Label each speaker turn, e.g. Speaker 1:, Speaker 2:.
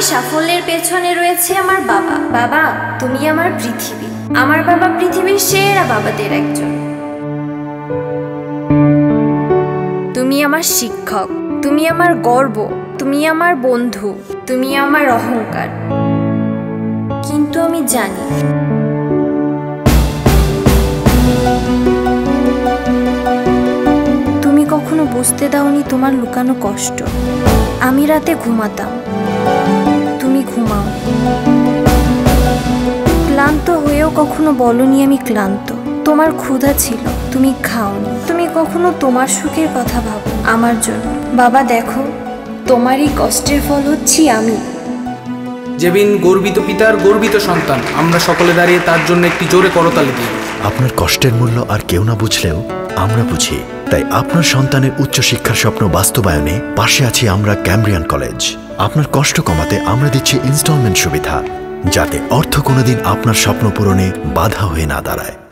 Speaker 1: সাফল্যের পেছনে রয়েছে আমার বাবা। বাবা, তুমি আমার পৃথিবী। আমার বাবা পৃথিবীর সেরা বাবাদের একজন। তুমি আমার শিক্ষক। তুমি আমার গর্ব। তুমি আমার বন্ধু। তুমি আমার অহংকার। কিন্তু আমি জানি তুমি কখনো বুঝতে দাওনি তোমার লুকানো কষ্ট। আমি রাতে ঘুমাতাম। কখনো বলনি আমি ক্লান্ত। তোমার ক্ষুধা ছিল তুমি খাওনি। তুমি কখনো তোমার সুখের কথা ভাবো আমার জন্য। বাবা দেখো তোমার এই কষ্টের ফল হচ্ছি আমি।
Speaker 2: জেবিন গর্বিত পিতার গর্বিত সন্তান। আমরা সকলে দাঁড়িয়ে তার জন্য একটি জোরে করতালি দিই।
Speaker 3: আপনার কষ্টের মূল্য আর কেউ না বুঝলেও আমরা বুঝি। তাই আপনার সন্তানের উচ্চশিক্ষার স্বপ্ন বাস্তবায়নে পাশে আছি আমরা ক্যামব্রিয়ান কলেজ। আপনার কষ্ট কমাতে আমরা দিচ্ছি ইনস্টলমেন্ট সুবিধা। যাতে অর্থ কোনোদিন আপনার স্বপ্ন পূরণে বাধা হয়ে না দাঁড়ায়।